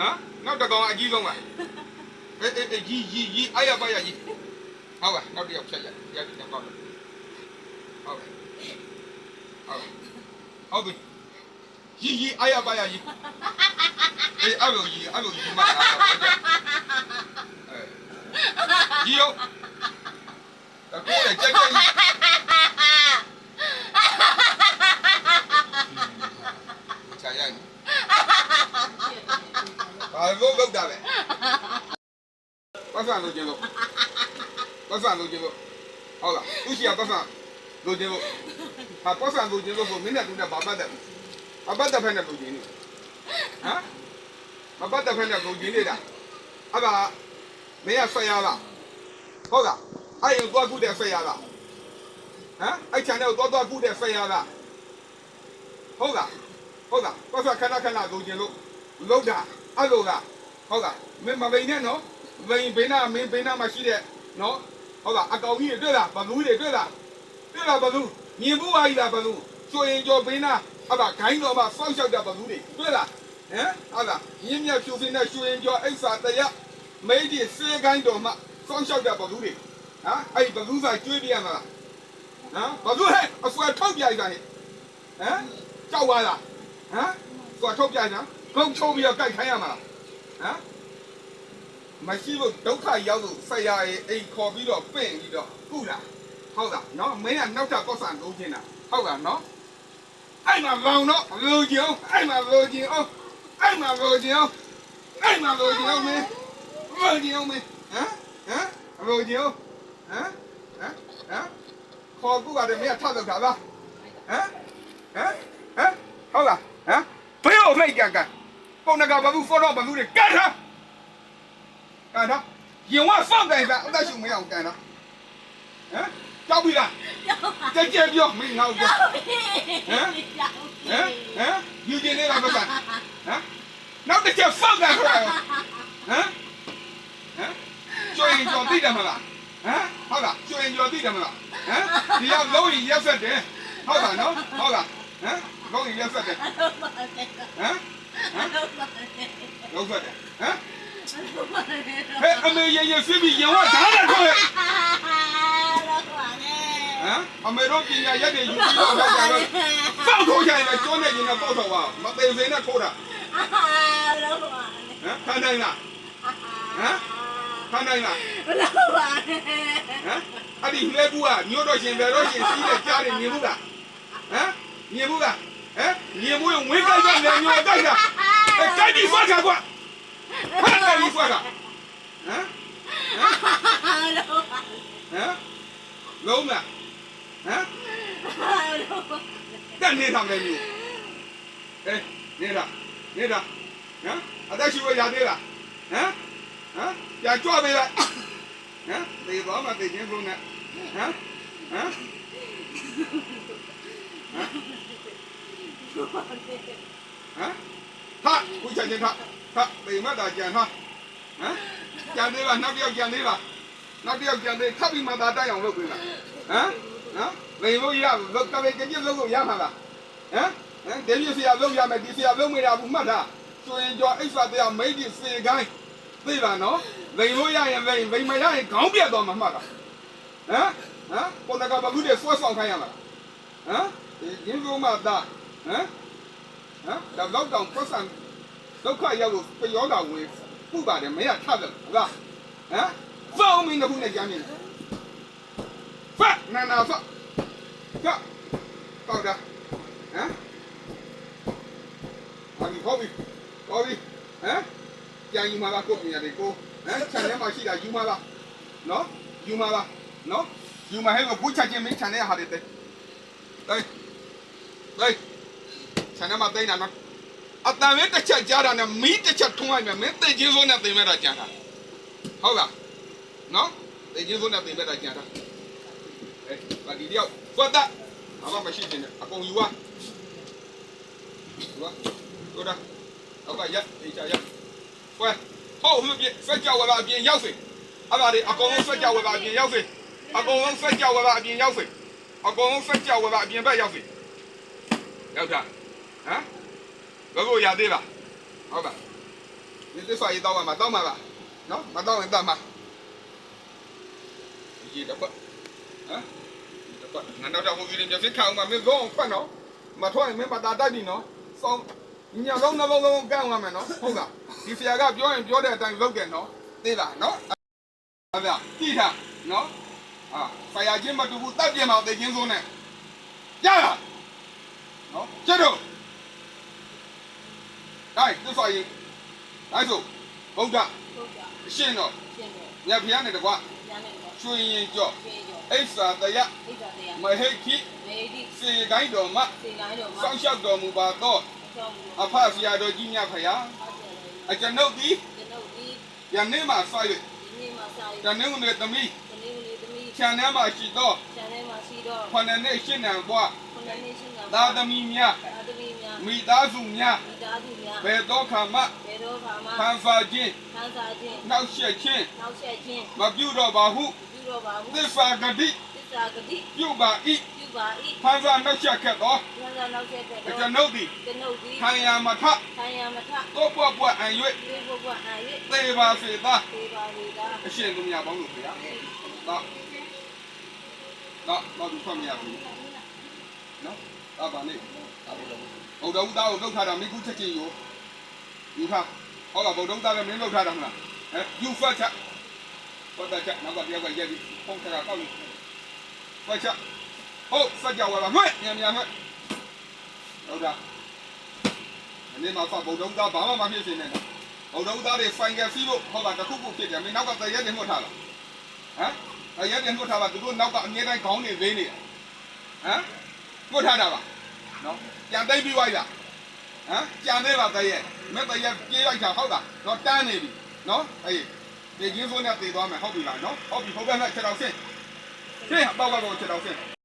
ဟမ်နောက်တစ်ကောင်အကြီးဆုံးပါအေးအေးအေးကြီးကြီးကြီးအားရပါရကြီးဟုတ်ပါနောက်တစ်ယောက်ဖြတ်ရရက်ပြန်ပေါ့ဟုတ်ပါဟုတ်ဟုတ်ပြီကြီးကြီးအားရပါရကြီးအေးအဲ့လိုကြီးအဲ့လိုကြီးမှတ်တာပါဗျာအဲကြီးရောအခုလည်းကြက်ကြက်ချာရိုက် ဘာလို့လောက်တာလဲပတ်စံလို့ကျင်လို့ပတ်စံလို့ကျင်လို့ဟုတ်လားသူရှိရပတ်စံလို့ကျင်လို့ဟာပတ်စံလို့ကျင်လို့ဆိုမင်းနဲ့သူနဲ့ဘာပတ်တယ်ဘာပတ်တဲ့ဖက်နဲ့လို့ကျင်နေဟမ်မပတ်တဲ့ဖက်နဲ့လို့ကျင်နေတာအဲ့ဒါမင်းရဆွဲရလားဟုတ်လားအဲ့ရင်သွားခုတဲ့ဆွဲရလားဟမ်အဲ့ချန်တဲ့သွားသွားခုတဲ့ဆွဲရလားဟုတ်လားဟုတ်လားပတ်စံခဏခဏလို့ကျင်လို့လောက်တာအဲ့လိုလား ဟုတ်လားမင်းမပိန်နဲ့နော်ဘိန်ဘေးနာမင်းဘေးနာမှာရှိတဲ့နော်ဟုတ်လားအကောင်ကြီးတွေတွေ့လားဘလူးတွေတွေ့လားတွေ့လားဘလူးမြင်ဘူးပါကြီးလားဘလူးဆိုရင်ကြောဘေးနာအဲ့ဒါဂိုင်းတော်မှာစောင့်ရှောက်တဲ့ဘလူးတွေတွေ့လားဟမ်ဟုတ်လားမြင်းမြတ်ဖြူစင်းတဲ့ရွှေရင်ကျော်အိဆာတရမိတ်ဒီစေကိုင်းတော်မှာစောင့်ရှောက်တဲ့ဘလူးတွေဟမ်အဲ့ဒီဘလူးစာကျွေးပြရမလားဟမ်ဘလူးဟဲ့အစွဲထုတ်ပြလိုက်တာဟဲ့ဟမ်ကြောက်သွားလားဟမ်စွဲထုတ်ပြလိုက်တာဂုံချုံပြီးတော့ကြိုက်ခိုင်းရမှာလား ဟမ်မရှိလို့ဒုက္ခရောက်လို့ဆက်ရရင်အိမ်ခေါ်ပြီးတော့ပင့်ပြီးတော့ကုတာဟုတ်လားနော်မင်းကနောက်ထပ်ကောက်ဆန်လုံးချင်းတာဟုတ်လားနော်အဲ့မှာလောင်တော့လိုချင်အောင်အဲ့မှာလိုချင်အောင်အဲ့မှာလိုချင်အောင်အဲ့မှာလိုချင်အောင်မင်းလိုချင်အောင်မင်းဟမ်ဟမ်လိုချင်အောင်ဟမ်ဟမ်ဟမ်ခေါ်ကုကတည်းကမင်းကထပ်လောက်တာလားဟမ်ဟမ်ဟမ်ဟုတ်လားဟမ်ဘယ်လိုလိုက်ကြကန် ပုံနကဘာဘူးဖောတော့ဘာဘူးတွေကန်ထားကန်ထားရင်ဝစောင့်တိုင်စားအသက်ရှူမရအောင်ကန်ထားဟမ်ကြောက်ပြီလားကြက်ကြက်ပြောမင်းငါ့ကိုပြောဟမ်ဟမ်ဟမ်ယူကျင်နေတာပဲကန်ဟမ်နောက်တစ်ချက်စောင့်ကန်ခေါ်ရအောင်ဟမ်ဟမ်ကျွေးရင်ကြော်သိတယ်မလားဟမ်ဟုတ်လားကျွေးရင်ကြော်သိတယ်မလားဟမ်ဒီကလုံးရင်ရက်ဆက်တယ်ဟုတ်လားနော်ဟုတ်လားဟမ်လုံးရင်ရက်ဆက်တယ်ဟမ်ဟမ် လုံးဆက်တယ်ဟမ်ဟဲ့အမေရေရေဆွေးပြီးရင်ဝဓာတ်နဲ့ခေါ်ရဟမ်အမေတို့ပညာရက်တွေယူပြီးတော့တော့ကြတော့စောက်ထိုးကြရင်လည်းကျွန်းနေရင်တော့ပေါ့တော့ပါမသေးစိနဲ့ထိုးတာဟမ်ခံနိုင်လားဟမ်ခံနိုင်လားဟမ်အဲ့ဒီလဲဘူးကညို့တော့ရှင်ဘယ်တော့ရှင်စီးတဲ့ကြားနေမြင်ဘူးလားဟမ်မြင်ဘူးလားဟမ်မြင်ဘူးရင်ဝင်းကြိုက်တော့လည်းညို့ကြိုက်တာ အဲကြိုက်ပြီးဖွက်တာကွာဖက်တယ်ပြီးဖွက်တာဟမ်ဟမ်လုံးလားဟမ်တက်နေတာမယ်မျိုးအေးနေတာနေတာဟမ်အသက်ရှိဝရသေးလားဟမ်ဟမ်ကြာကြွပေးလိုက် ဟမ်ဒီတော့မသိချင်းဘူးနဲ့ဟမ်ဟမ်ဟမ်ဟာခုချက်ချင်းထားဟာဒီမတာကြံထားဟမ်ကြံသေးပါနောက်တစ်ယောက်ကြံသေးပါနောက်တစ်ယောက်ကြံသေးထပ်ပြီးမှသာတိုက်အောင်လုပ်ပေးလားဟမ်နော်လေလို့ရလောက်ကလေးကြည့်လို့လို့ရမှာလားဟမ်ဟမ်ဒေးမြဆရာလုပ်ရမယ်ဒီဆရာလုပ်မရဘူးမှတ်တာဆိုရင်ကြောအိတ်စာတရားမိတ်ဒီစေကိုင်းသိပါနော်လိန်လို့ရရင်လိန်လိန်မရရင်ခေါင်းပြတ်သွားမှာမှတ်တာဟမ်ဟမ်ပေါ်တကဘာဘူးတွေဆွဲဆောင်ခိုင်းရမှာဟမ်ဒီရင်းဆုံးမသားဟမ် ဟမ်ဒါတော့တောင်ပတ်စံဒုက္ခရောက်လို့ပြောတာဝင်ပူပါတယ်မရထတယ်ဟုတ်လားဟမ်ဖောင်းမင်းတို့နဲ့ကြမ်းနေတယ်ဖတ်နာနာဖတ်ကပေါက်တာဟမ်ဟာဒီဟောပြီဟောပြီဟမ်ပြန်ယူမှာလားကိုပြင်ရတယ်ကိုဟမ်ခြံထဲမှာရှိတာယူမှာလားနော်ယူမှာလားနော်ယူမှာဟဲ့ကိုဘူးချချင်းမင်းခြံထဲဟာတယ်တဲ့ဟေးဟေး ခြံထဲမှာတိတ်တာနော်အတန်လေးတစ်ချက်ကြားတာနဲ့မီးတစ်ချက်ထုံးလိုက်မယ်မင်းသိချင်းစိုးနဲ့သိမဲ့တာကြံတာဟုတ်လားနော်သိချင်းစိုးနဲ့သိမဲ့တာကြံတာအေးဗာဒီတယောက်ဖွက်တာအမမရှိတင်နဲ့အကုန်ယူပါယူပါတို့တာအောက်ကရက်အေးချာရက်ဖွက်ဟောလို့ပြစက်ကြောဝလာအပြင်ရောက်စေအဲ့ဒါတွေအကုန်လုံးစက်ကြောဝလာအပြင်ရောက်စေအကုန်လုံးစက်ကြောဝလာအပြင်ရောက်စေအကုန်လုံးစက်ကြောဝလာအပြင်ဘက်ရောက်စေရောက်တာ ဟမ်ဘယ်ကိုရသေးလားဟုတ်ပါဟဒီသစ္စာရေးတောင်းမှာတောင်းမှာပါနော်မတောင်းရင်တတ်မှာဒီတော့ဟမ်တော့ငါတော့ဟိုကြီးနေမျက်စိခံအောင်မင်းဆုံးပတ်နော်မထွက်ရင်မင်းပါတာတိုက်ပြီနော်စောင်းညလုံးနှလုံးလုံးကန့်သွားမယ်နော်ဟုတ်လားဒီဆရာကပြောရင်ပြောတဲ့အတိုင်းလုပ်တယ်နော်သိလားနော်ဟုတ်လားကြည့်ထားနော်အာဆရာချင်းမတူဘူးတတ်ပြင်မအောင်သိချင်းစိုးနဲ့ရလားနော်ကျတော့ တိုင်းသစ္စာရေးအဲ့ဆိုဗုဒ္ဓဟုတ်ကြအရှင်တော်ရှင်းတယ်မြတ်ဖျားနဲ့တကွကျန်တယ်တော့ရွှေရင်ကြော့ရှင်းရောအိဆာတယအိတ်တော်တရားမဟိခိမေဒီစေကိုင်းတော်မှစေကိုင်းတော်မှာစောင့်ရှောက်တော်မူပါသောဆောင်းဘူးအဖဆရာတော်ကြီးမြတ်ဖျားဟုတ်တယ်လေအကျွန်ုပ်သည်ကျွန်ုပ်ဒီယနေ့မှစ၍ဒီနေ့မှာစာရေးတနင်္ဂနွေသမီးဒီနေ့ကလေးသမီးခြံထဲမှရှိသောကျန်ထဲမှာရှိတော့ခொနစ်နှစ်ရှင်းနံဘွားခုနှစ်နှစ်ရှိတာ သာသမီများသာသမီများမိသားစုများမိသားစုများဘယ်သောခါမှဘယ်တော့ခါမှခံစားခြင်းခန်းစားခြင်းနှောက်ယှက်ခြင်းနောက်ဆက်ခြင်းမပြုတော့ပါဟုပြုတော့ပါဘူးသစ္စာဂတိသစ္စာဂတိပြုပါ၏ပြုပါ၏ခံစားနှောက်ယှက်ခဲ့သောခန်းစားနောက်ဆက်တဲ့အတော့ကျွန်ုပ်သည်ကျွန်ုပ်ဒီခံရမထခံရမထကိုပွားပွားအံ၍ဒီဘုဘအံ့၍သေပါစေသာသေပါလေသာအရှင်သူများပေါင်းလို့ဗျာတော့တော့တော့ဒီဖတ်မရဘူး နော်တော့ဗာနေဘုဒ္ဓဦးသားကိုလောက်ထားတာမိခုချက်ချင်းယူယူထားဟောကဗုဒ္ဓဦးသားလည်းမင်းလောက်ထားတာမလားအဲယူဖတ်ချက်ဖတ်ချက်နောက်ကတယောက်ကရက်ပြီးဖုန်းထတာကောက်လို့ဖတ်ချက်ဟုတ်စကြဝဠာငွေ့မြန်မြန်ငွေ့ဟုတ်တာဒီနေ့မှာဖတ်ဗုဒ္ဓဦးသားဘာမှမဖြစ်စေနဲ့နော်ဘုံတော်သားတွေဖိုင်ကစီးလို့ဟောတာတစ်ခုခုဖြစ်တယ်မင်းနောက်ကတရက်နေမှတ်ထားလားဟမ်တရက်နေမှတ်ထားပါသူတို့နောက်ကအငြင်းတိုင်းခေါင်းနေသေးနေတယ်ဟမ် မှတ်ထားတာပါနော်ပြန်သိမ့်ပြီးသွားပြီလားဟမ်ကြံသေးပါတရက်မင်းတရက်ပြေးလိုက်တာဟုတ်လားတော့တန်းနေပြီနော်အေးဒီချင်းစိုးနဲ့တည်သွားမယ်ဟုတ်ပြီလားနော်ဟုတ်ပြီဟုတ်ကဲ့ဆက်ချက်တော့ဆင်းဆင်းပေါ့ပေါ့ပေါ့ချက်တော့ဆင်း